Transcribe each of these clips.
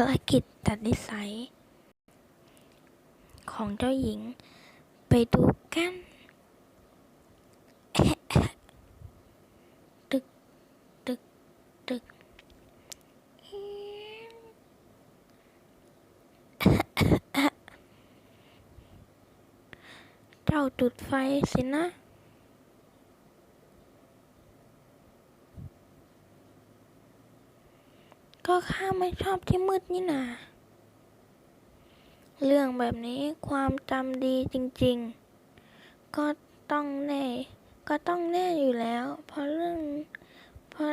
ภารกิจตัดนิสัย ของเจ้าหญิง ไปดูกัน ตึก ตึก ตึก เจ้าจุดไฟสินะ ก็ข้าไม่ชอบที่มืดนี่นา เรื่องแบบนี้ความจำดีจริง ๆ ก็ต้องแน่ ก็ต้องแน่อยู่แล้ว เพราะเรื่อง เพราะ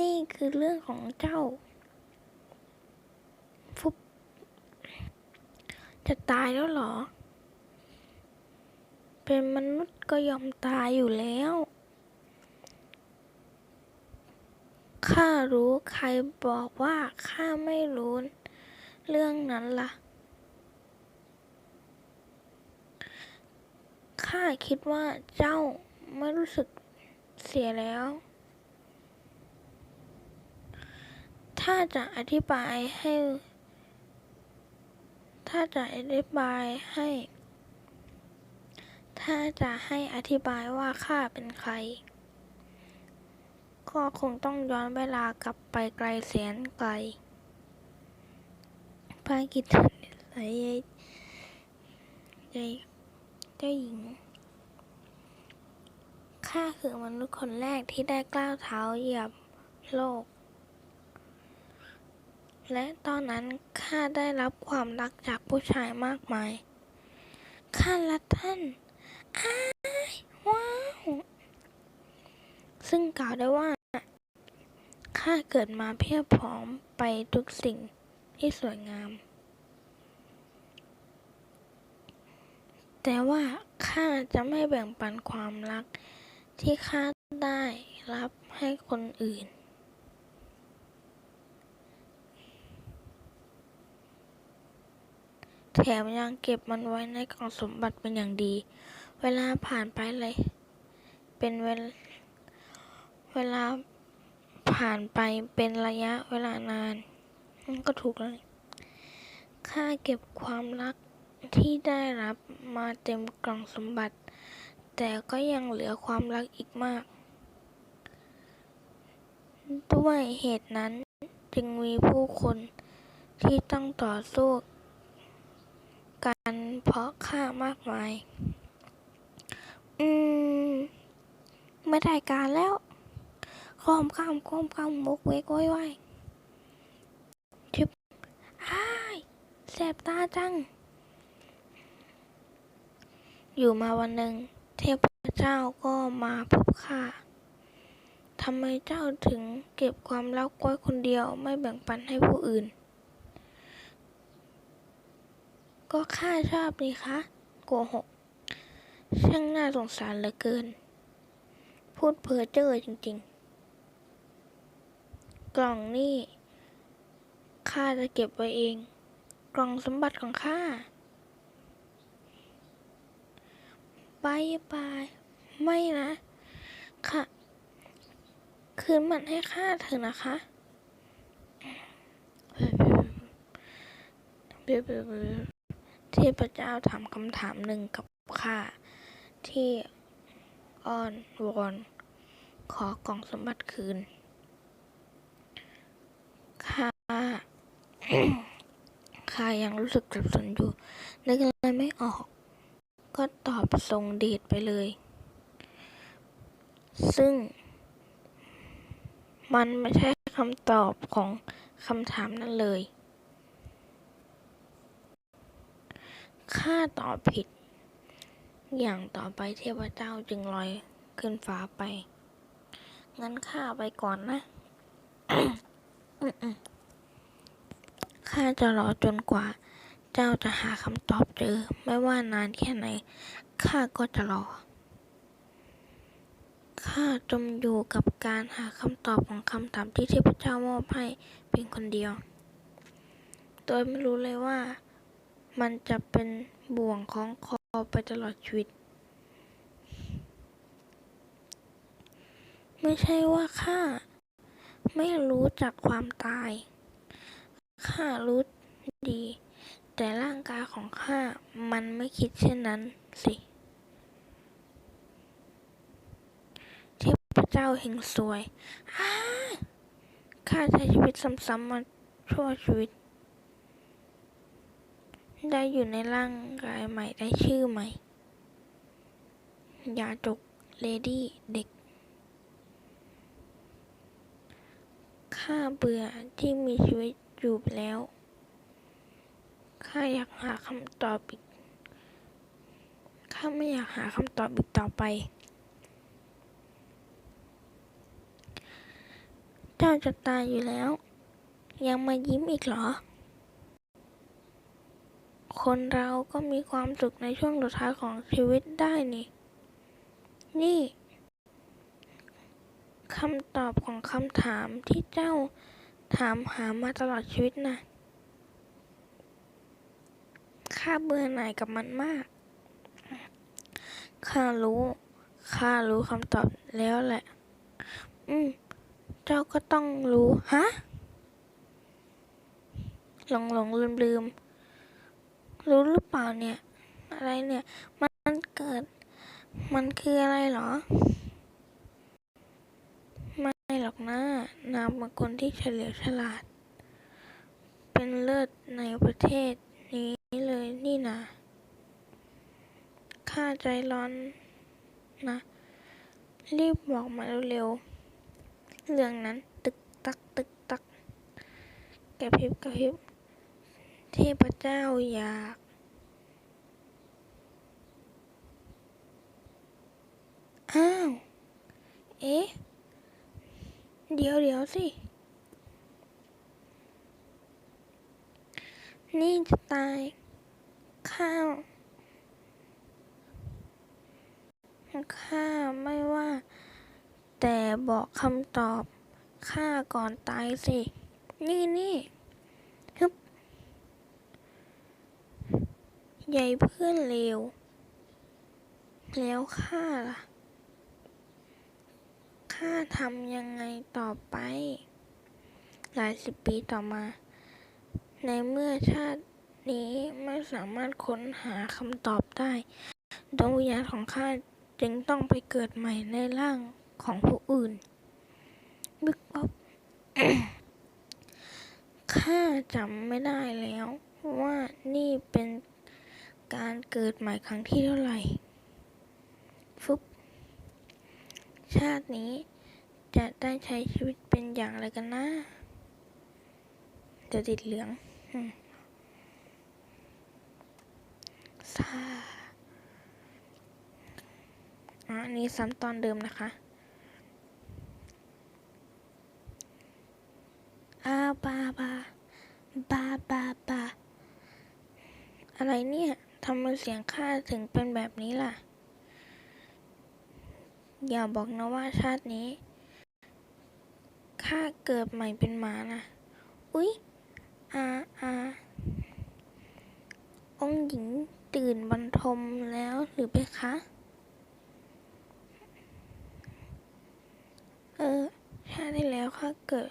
นี่คือเรื่องของเจ้า ฟุบจะตายแล้วเหรอ เป็นมนุษย์ก็ยอมตายอยู่แล้ว ข้ารู้ใครบอกว่าข้าไม่รู้ เรื่องนั้นล่ะ ข้าคิดว่าเจ้าไม่รู้สึกเสียแล้ว ถ้าจะอธิบายให้ ถ้าจะอธิบายให้ ถ้าจะให้อธิบายว่าข้าเป็นใคร ก็คงต้องย้อนเวลากลับไปไกลแสนไกลพระกิตติไหลยายยายเจ้าหญิง ข้าคือมนุษย์คนแรกที่ได้กล้าวเท้าเหยียบโลก และตอนนั้นข้าได้รับความรักจากผู้ชายมากมาย ข้ารักท่านอ้ายว้าว ซึ่งกล่าวได้ว่า ข้าเกิดมาเพียบพร้อมไปทุกสิ่งที่สวยงาม แต่ว่าข้าจะไม่แบ่งปันความรักที่ข้าได้รับให้คนอื่น แถมยังเก็บมันไว้ในกล่องสมบัติเป็นอย่างดี เวลาผ่านไปเลย เป็นเวลเวลา ผ่านไปเป็นระยะเวลานานอืมก็ถูกแล้วนี่าเก็บความรักที่ได้รับมาเต็มกล่องสมบัติ แต่ก็ยังเหลือความรักอีกมาก ด้วยเหตุนั้นจึงมีผู้คนที่ต้องต่อสู้กันเพราะข้ามากมาย อืม ไม่ได้การแล้ว คอมข้ามคอมข้ามมกเวกโว้ยไว้ยชิบอายแสบตาจังอยู่มาวันหนึ่ง เทพเจ้าก็มาพบข้าทำไมเจ้าถึงเก็บความลับไว้คนเดียวไม่แบ่งปันให้ผู้อื่น ก็ข้าชอบนี่คะโกหก ช่างน่าสงสารเหลือเกิน พูดเพ้อเจ้อจริง ๆ กล่องนี่ ข้าจะเก็บไว้เอง กล่องสมบัติของข้าบายบายไม่นะค่ะ คืนมันให้ข้าเถอะนะคะเทพเจ้าถามคำถามหนึ่งกับข้าที่อ้อนวอนขอกล่องสมบัติคืน ข้าข้ายังรู้สึกสับสนอยู่นึกอะไรไม่ออก ก็ตอบทรงเดชไปเลย ซึ่ง มันไม่ใช่คำตอบของคำถามนั้นเลยข้าตอบผิด อย่างต่อไปเทพเจ้าจึงลอยขึ้นฟ้าไป งั้นข้าไปก่อนนะ ข้าจะรอจนกว่า เจ้าจะหาคำตอบเจอ ไม่ว่านานแค่ไหน ข้าก็จะรอ ข้าจมอยู่กับการหาคำตอบของคำถามที่เทพเจ้ามอบให้เพียงคนเดียว โดยไม่รู้เลยว่า มันจะเป็นบ่วงของคอไปตลอดชีวิตไม่ใช่ว่าข้า ไม่รู้จักความตาย ข้ารู้ดี แต่ร่างกายของข้ามันไม่คิดเช่นนั้นสิเทพเจ้าแห่งสวยข้าใช้ชีวิตซ้ำๆมาชั่วชีวิต ได้อยู่ในร่างกายใหม่ได้ชื่อใหม่ยาจกเลดี้เด็ก ข้าเบื่อที่มีชีวิตอยู่แล้ว ข้าอยากหาคำตอบอีก ข้าไม่อยากหาคำตอบอีกต่อไป เจ้าจะตายอยู่แล้ว ยังมายิ้มอีกเหรอ คนเราก็มีความสุขในช่วงสุดท้ายของชีวิตได้นี่ นี่ คำตอบของคำถามที่เจ้าถามหามาตลอดชีวิตนะข้าเบื่อหน่ายกับมันมาก ข้ารู้ ข้ารู้คำตอบแล้วแหละ อืม เจ้าก็ต้องรู้ ฮะ หลงหลงลืมลืม รู้หรือเปล่าเนี่ย อะไรเนี่ย มันเกิด มันคืออะไรเหรอ หรอกนะนามเป็นคนที่เฉลียวฉลาด เป็นเลิศในประเทศนี้เลยนี่นะข้าใจร้อนนะ รีบบอกมาเร็วๆเรื่องนั้นตึกตักตึกตักกระพริบกระพริบเทพเจ้าอยากอ้าว เอ๊ะ เดี๋ยวเดี๋ยวสิ นี่จะตาย ข้าวข้าไม่ว่า แต่บอกคำตอบข้าก่อนตายสิ นี่นี่ฮึบใหญ่เพื่อนเลวแล้วข้าล่ะ ข้าทำยังไงต่อไป หลายสิบปีต่อมา ในเมื่อชาตินี้ไม่สามารถค้นหาคำตอบได้ดวงวิญญาณของข้าจึงต้องไปเกิดใหม่ในร่างของผู้อื่นบึกบ๊อบข้าจำไม่ได้แล้วว่านี่เป็นการเกิดใหม่ครั้งที่เท่าไหร่ ฟึบ ชาตินี้ จะได้ใช้ชีวิตเป็นอย่างไรกันนะจะติดเหลืองอซาอะอันนี้ซ้ำตอนเดิมนะคะอาบาบาบาบาบาอะไรเนี่ยทำไมเสียงข้าถึงเป็นแบบนี้ล่ะ อย่าบอกนะว่าชาตินี้ ข้าเกิดใหม่เป็นหมานะ อุ๊ย อาอาองหญิงตื่นบรรทมแล้วหรือไปคะ เออ ชาติที่แล้วข้าเกิด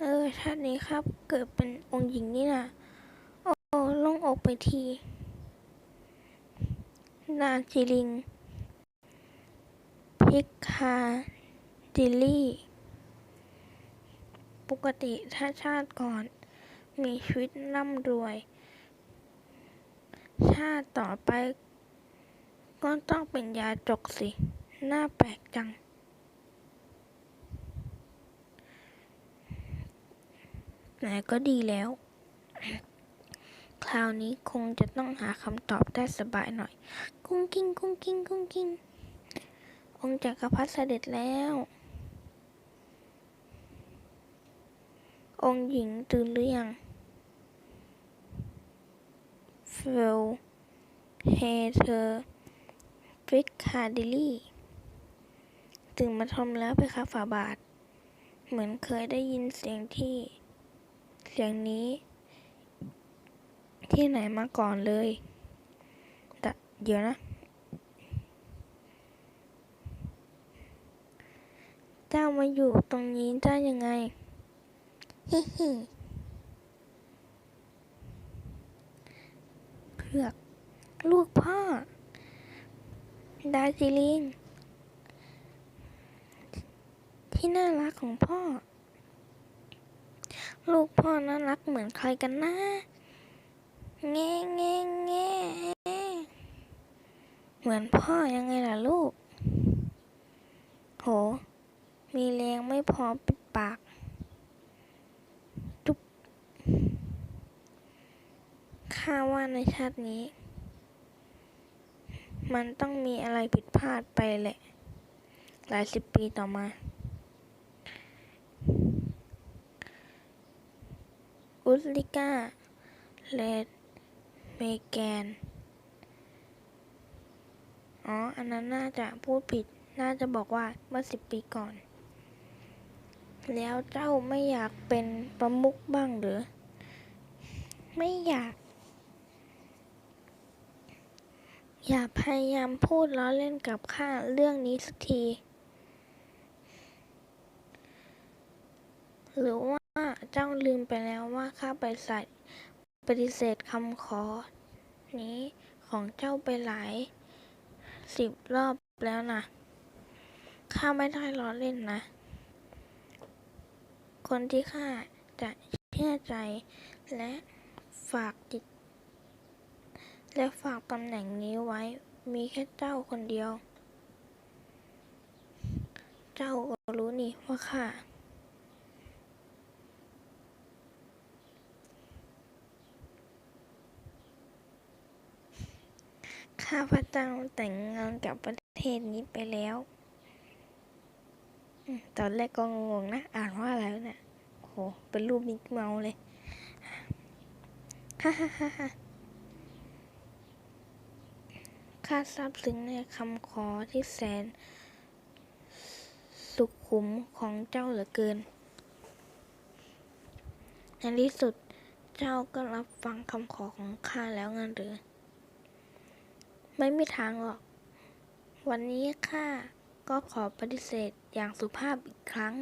เออ ชาตินี้ครับ เกิดเป็นองค์หญิงนี่นะโอ้ล่งอกไปที นาจิลิง พิกคาดิลี่ ปกติถ้าชาติก่อน มีชีวิตร่ำรวย ชาติต่อไป ก็ต้องเป็นยาจกสิ น่าแปลกจังแต่ก็ดีแล้ว คราวนี้คงจะต้องหาคำตอบได้สบายหน่อย กุ้งกิ้งกุ้งกิ้งกุ้งกิ้ง องค์จักรพรรดิเสด็จแล้ว องค์หญิงตื่นหรือยังเฟลเฮเธอฟริกคาดิลี่ตื่นมาทมแล้วไปค่ะฝาบาท เหมือนเคยได้ยินเสียงที่ เสียงนี้ ที่ไหนมาก่อนเลยแต่เดี๋ยวนะ จ้ามาอยู่ตรงนี้ได้ยังไง ฮิฮิเผือก ลูกพ่อ ดาจิลิง ที่น่ารักของพ่อ ลูกพ่อน่ารักเหมือนใครกันนะแง่แง่แง่เหมือนพ่อยังไงล่ะลูก โห มีแรงไม่พอปิดปากจุ๊บข้าว่าในชาตินี้ มันต้องมีอะไรผิดพลาดไปแหละ หลายสิบปีต่อมา อุสลิก้า เลดเมแกน อ๋อ อันนั้นน่าจะพูดผิด น่าจะบอกว่าเมื่อสิบปีก่อน แล้วเจ้าไม่อยากเป็นประมุขบ้างหรือ ไม่อยาก อย่าพยายามพูดล้อเล่นกับข้าเรื่องนี้สักที หรือว่าเจ้าลืมไปแล้วว่าข้าไปใส่ปฏิเสธคำขอ นี้ของเจ้าไปหลายสิบรอบแล้วนะข้าไม่ได้ล้อเล่นนะ คนที่ข้าจะเชื่อใจ และฝากจิตและฝากตำแหน่งนี้ไว้ มีแค่เจ้าคนเดียว เจ้าก็รู้นี่ว่าข้าข้าพระเจ้าแต่งงานกับประเทศนี้ไปแล้ว ตอนแรกก็งงนะ อ่านว่าอะไรเนี่ยโห เป็นรูปมิกเมาเลยฮ่าฮ่าฮ่าฮ่าข้าซาบซึ้งในคำขอที่แสน สุขุมของเจ้าเหลือเกิน ในที่สุดเจ้าก็รับฟังคำขอของข้าแล้วงั้นหรือ ไม่มีทางหรอก วันนี้ข้าก็ขอปฏิเสธ อย่างสุภาพอีกครั้ง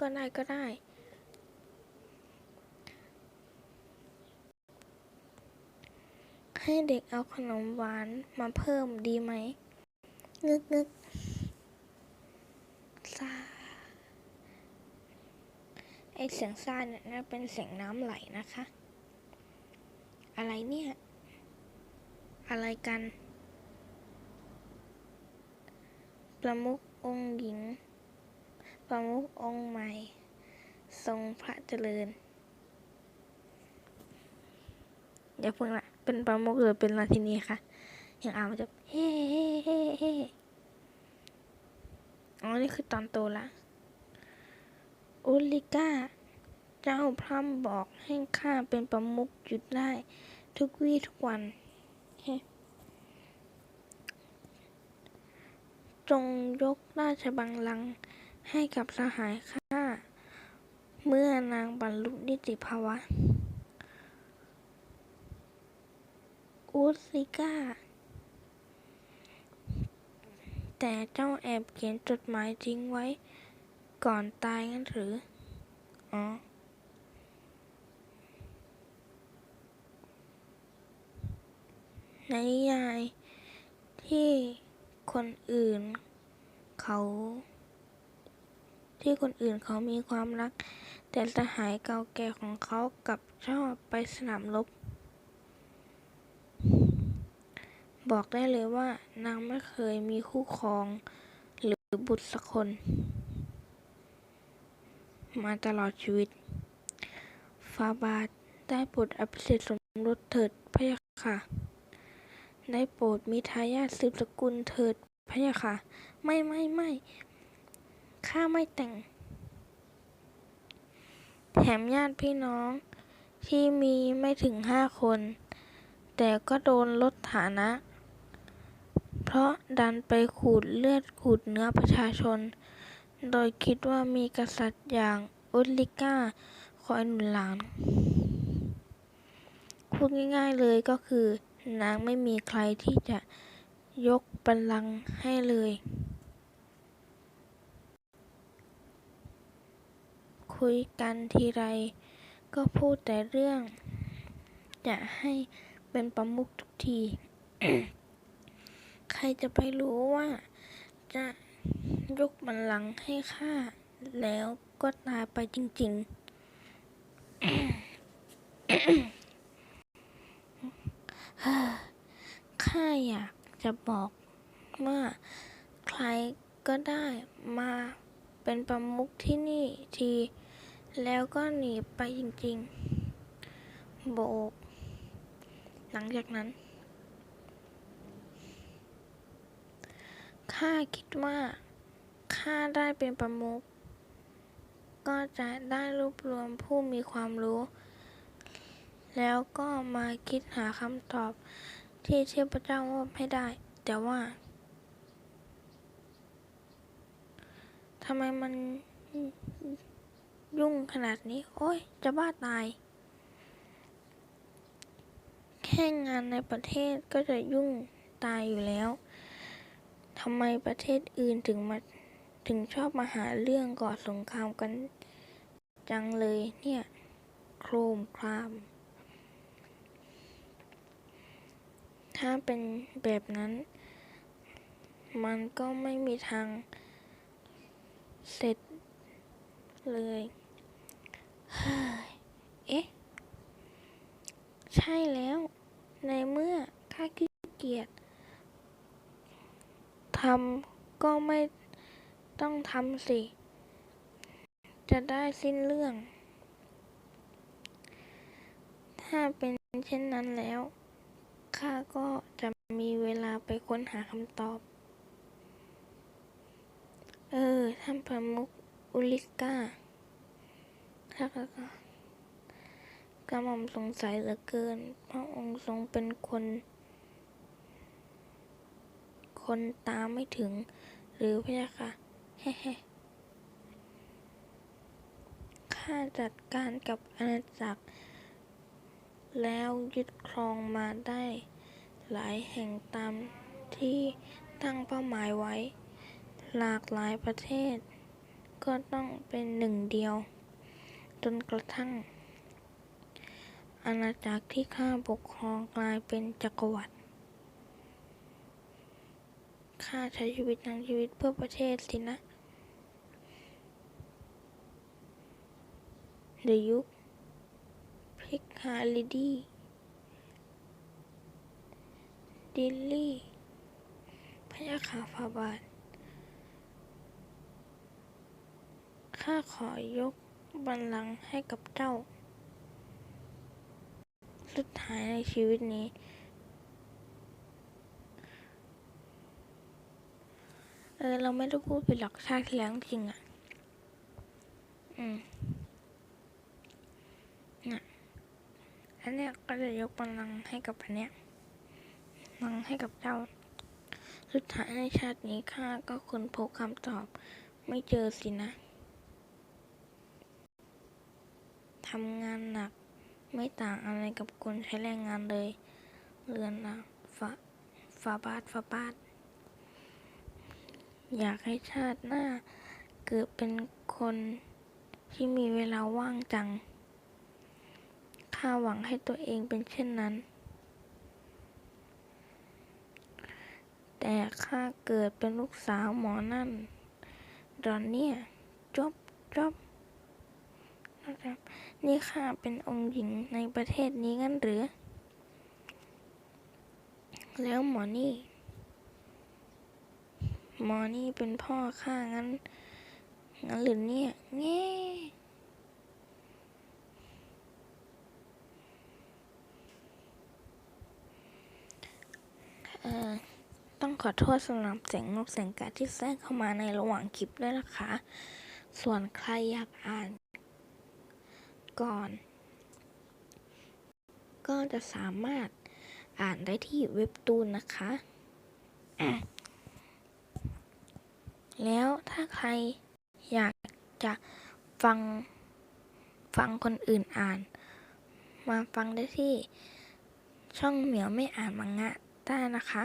ก็ได้ก็ได้ ให้เด็กเอาขนมหวานมาเพิ่มดีไหม งึกงึกซาไอเสียงซาเนี่ยน่าเป็นเสียงน้ำไหลนะคะ อะไรเนี่ย อะไรกัน ประมุของค์หญิง ประมุของค์ใหม่ ทรงพระเจริญอย่าเพิ่งละเป็นประมุขหรือเป็นราชินีคะอย่างอามันจะเฮ้เฮ้เฮ้เฮ้อ๋อ นี่คือตอนโตละอุลิก้า เจ้าพร่ำบอกให้ข้าเป็นประมุขหยุดได้ ทุกวี่ทุกวันเฮ้ จงยกราชบัลลังก์ให้กับสหายข้า เมื่อนางบรรลุนิติภาวะ อุสิก้า แต่เจ้าแอบเขียนจดหมายทิ้งไว้ ก่อนตายงั้นหรือ อ๋อในนิยายที่ คนอื่น เขา ที่คนอื่นเขามีความรัก แต่สหายเก่าแก่ของเขากลับชอบไปสนามรบบอกได้เลยว่านางไม่เคยมีคู่ครอง หรือบุตรสักคน มาตลอดชีวิต ฟาบาทได้โปรดอภิเษกสมรสเถิดพะยะค่ะ ได้โปรดมีทายาทสืบสกุลเถิดพะยะค่ะ ไม่ไม่ไม่ข้าไม่แต่ง แถมญาติพี่น้องที่มีไม่ถึงห้าคน แต่ก็โดนลดฐานะ เพราะดันไปขูดเลือดขูดเนื้อประชาชน โดยคิดว่ามีกษัตริย์อย่างอุลิก้าคอยหนุนหลังพูดง่ายๆเลยก็คือ นางไม่มีใครที่จะยกบัลลังก์ให้เลย คุยกันทีไร ก็พูดแต่เรื่อง จะให้เป็นประมุขทุกที ใครจะไปรู้ว่า จะยกบัลลังก์ให้ข้าแล้วก็ตายไปจริง ๆ ข้าอยากจะบอกว่าใครก็ได้มาเป็นประมุขที่นี่ที แล้วก็หนีไปจริงๆ โบก หลังจากนั้น ข้าคิดว่า ข้าได้เป็นประมุขก็จะได้รวบรวมผู้มีความรู้ แล้วก็มาคิดหาคำตอบที่เทพเจ้ามอบให้ได้ แต่ว่าทำไมมันยุ่งขนาดนี้ โอ้ย จะบ้าตาย แค่งานในประเทศก็จะยุ่งตายอยู่แล้ว ทำไมประเทศอื่นถึงมาถึงชอบมาหาเรื่องก่อสงครามกันจังเลยเนี่ย โครมคราม ถ้าเป็นแบบนั้น มันก็ไม่มีทาง เสร็จเลย เฮ้ย เอ๊ะ ใช่แล้ว ในเมื่อข้าขี้เกียจทำก็ไม่ต้องทำสิ จะได้สิ้นเรื่อง ถ้าเป็นเช่นนั้นแล้ว ข้าก็จะมีเวลาไปค้นหาคำตอบ เออ ท่านประมุขอุลิก้าข้าก็กระหม่อมสงสัยเหลือเกิน พระองค์ทรงเป็นคน คนตามไม่ถึง หรือพะยาค่ะเฮ้ข้าจัดการกับอาณาจักร แล้วยึดครองมาได้ หลายแห่งตามที่ตั้งเป้าหมายไว้ หลากหลายประเทศ ก็ต้องเป็นหนึ่งเดียว จนกระทั่ง อาณาจักรที่ข้าปกครองกลายเป็นจักรวรรดิข้าใช้ชีวิตทั้งชีวิตเพื่อประเทศสินะเดยุคพริกฮาลิ ดิลลี่พระยาขาฟาบาทข้าขอยกบัลลังก์ให้กับเจ้า สุดท้ายในชีวิตนี้ เออ เราไม่ได้พูดไปหลักชาติแล้วจริงอะ อืมน่ะอันเนี้ยก็จะยกบัลลังก์ให้กับอันเนี้ย บังให้กับเจ้า สุดท้ายในชาตินี้ข้าก็ค้นพบคำตอบ ไม่เจอสินะ ทำงานหนักไม่ต่างอะไรกับคนใช้แรงงานเลย เรือนนะฝาฝาบาทฝาบาท อยากให้ชาติหน้า เกิดเป็นคนที่มีเวลาว่างจัง ข้าหวังให้ตัวเองเป็นเช่นนั้น แต่ข้าเกิดเป็นลูกสาวหมอนั่นดอนเนี่ยจบจบนะครับนี่ข้าเป็นองค์หญิงในประเทศนี้งั้นหรือ แล้วหมอนี่ หมอนี่เป็นพ่อข้างั้น งั้นหรือเนี่ยแง่เออต้อง ขอโทษสำหรับเสียงนกเสียงกาที่แทรกเข้ามาในระหว่างคลิปด้วยนะคะ ส่วนใครอยากอ่าน ก่อน ก็จะสามารถอ่านได้ที่เว็บตูนนะคะะแล้วถ้าใครอยากจะฟังฟังคนอื่นอ่าน มาฟังได้ที่ช่องเหมียวไม่อ่านมังงะได้นะคะ